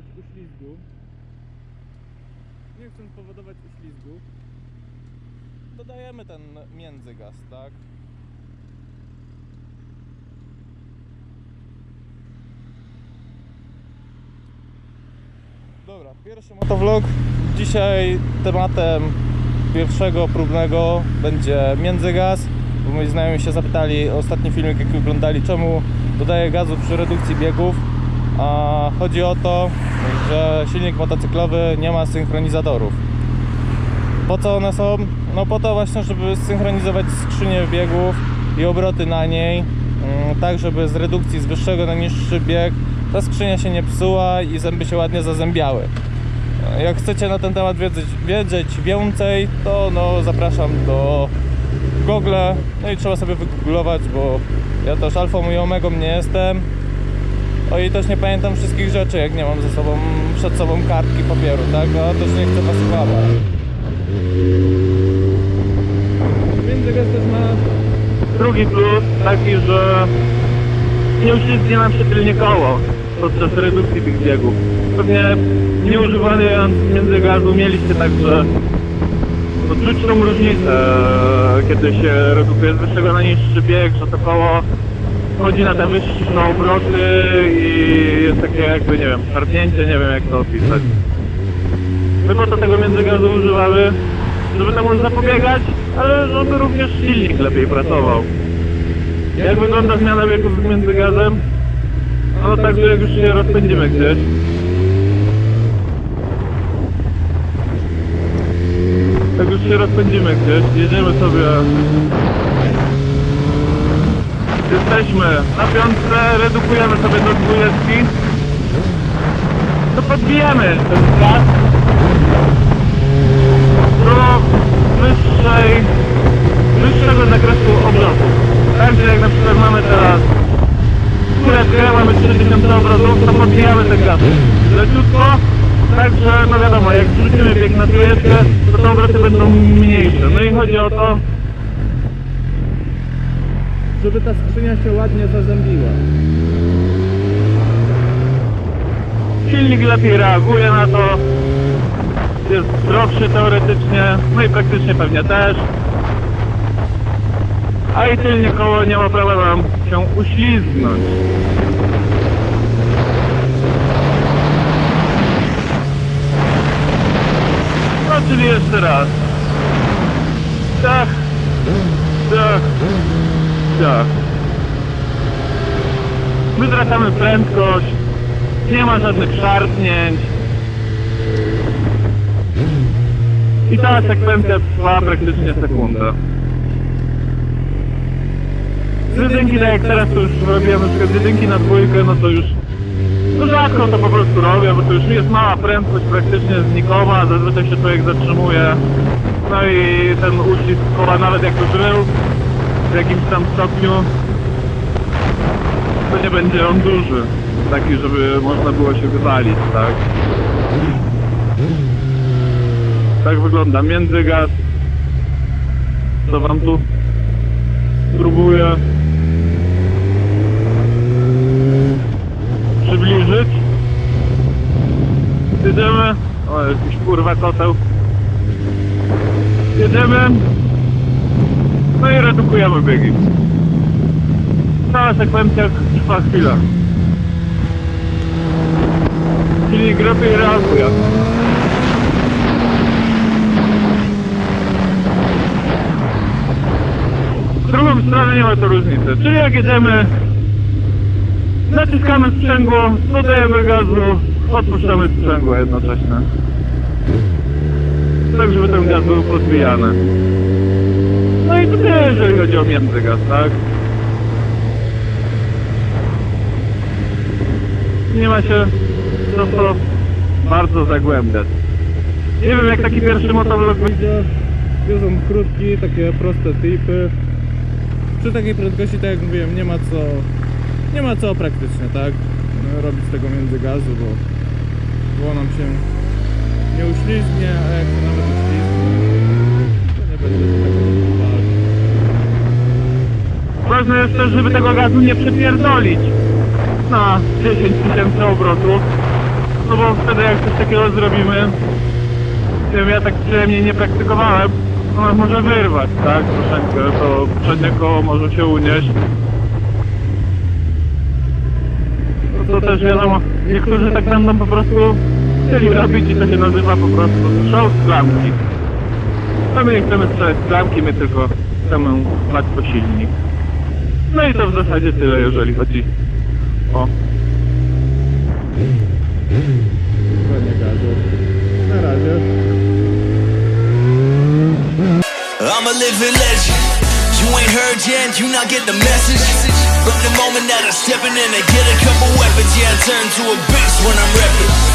powodować uślizgu nie chcąc powodować uślizgu dodajemy ten międzygaz, tak? Dobra, pierwszy motovlog. Dzisiaj tematem pierwszego próbnego będzie międzygaz. Bo moi znajomi się zapytali, ostatni filmik jaki oglądali, czemu dodaję gazu przy redukcji biegów. A chodzi o to, że silnik motocyklowy nie ma synchronizatorów. Po co one są? No po to właśnie, żeby synchronizować skrzynię biegów i obroty na niej, mm, tak żeby z redukcji z wyższego na niższy bieg ta skrzynia się nie psuła i zęby się ładnie zazębiały. Jak chcecie na ten temat wiedzieć, wiedzieć więcej, to no zapraszam do Google. No i trzeba sobie wygooglować, bo ja też alfą i omegą nie jestem. O i też nie pamiętam wszystkich rzeczy, jak nie mam ze sobą przed sobą kartki papieru, tak? A też nie chcę was kłamać. Międzygaz też ma Drugi plus taki, że nie uślizgnie nam się tylnie koło podczas redukcji tych biegów. Pewnie nie używając międzygazu mieliście także no, czuć tą różnicę, kiedy się redukuje z wyższego na niższy bieg, że to koło chodzi na te wyższe obroty i jest takie jakby, nie wiem, szarpnięcie, nie wiem jak to opisać. My po to tego międzygazu używamy, żeby temu zapobiegać, ale żeby również silnik lepiej pracował. Jak wygląda zmiana biegów z międzygazem? No tak, że jak już się rozpędzimy gdzieś. Jak już się rozpędzimy gdzieś, jedziemy sobie... Jesteśmy na piątce, redukujemy sobie do dwudziestki. To podbijamy ten gaz do wyższej, wyższego zakresu obrotu. Także jak na przykład mamy teraz kuleczkę, mamy 3000 obrotów, to podbijamy ten gaz leciutko, także no wiadomo, jak wrzucimy bieg na trójeczkę, to te obroty będą mniejsze. No i chodzi o to, żeby ta skrzynia się ładnie zazębiła. silnik lepiej reaguje na to, jest zdrowszy teoretycznie, no i praktycznie pewnie też. A i tylnie koło nie ma prawa nam się uślizgnąć. No czyli jeszcze raz. Tak, tak, tak. Wytracamy prędkość, nie ma żadnych szarpnięć. I ta sekwencja trwa praktycznie sekundę. Z jedynki, tak jak teraz to już robiłem, na przykład z jedynki na dwójkę, no to już no rzadko to po prostu robię, bo to już jest mała prędkość, praktycznie znikoma, zazwyczaj się człowiek zatrzymuje. No i ten uścisk koła, nawet jakby był w jakimś tam stopniu, to nie będzie on duży. Taki, żeby można było się wywalić, tak? Tak wygląda międzygaz. Co wam tu spróbuję przybliżyć. Jedziemy. O, jakiś kurwa koteł. Jedziemy. No i redukujemy biegi. Cała sekwencja trwa chwilę. Silnik lepiej reaguje. W drugą stronę nie ma to różnicy. Czyli jak jedziemy, naciskamy sprzęgło, dodajemy gazu, odpuszczamy sprzęgło jednocześnie. Tak, żeby ten gaz był podbijany. No i to jeżeli chodzi o międzygaz, tak? Nie ma się co to bardzo zagłębiać. Nie wiem jak taki pierwszy motovlog będzie. Wiozą krótki, takie proste tipy. Przy takiej prędkości, tak jak mówiłem, nie ma co, nie ma co praktycznie, tak? no, Robić tego międzygazu, bo, bo nam się nie uślizgnie, a jak się nawet uślizgnie, to nie będzie tego poważnie. Ważne jest też, żeby tego gazu nie przepierdolić na 10 tysięcy obrotów. No bo wtedy jak coś takiego zrobimy, wiem, ja tak przynajmniej nie praktykowałem, ona może wyrwać, tak, troszeczkę, to przednie koło może się unieść. No to też wiadomo, niektórzy tak będą po prostu chcieli robić i to się nazywa po prostu show z klamki. A my nie chcemy strzelać z klamki, my tylko chcemy dbać po silnik. No i to w zasadzie tyle, jeżeli chodzi o. Na razie. I'm a living legend. You ain't heard yet, you not get the message. From the moment that I step in I get a couple weapons, yeah, I turn to a beast when I'm repping.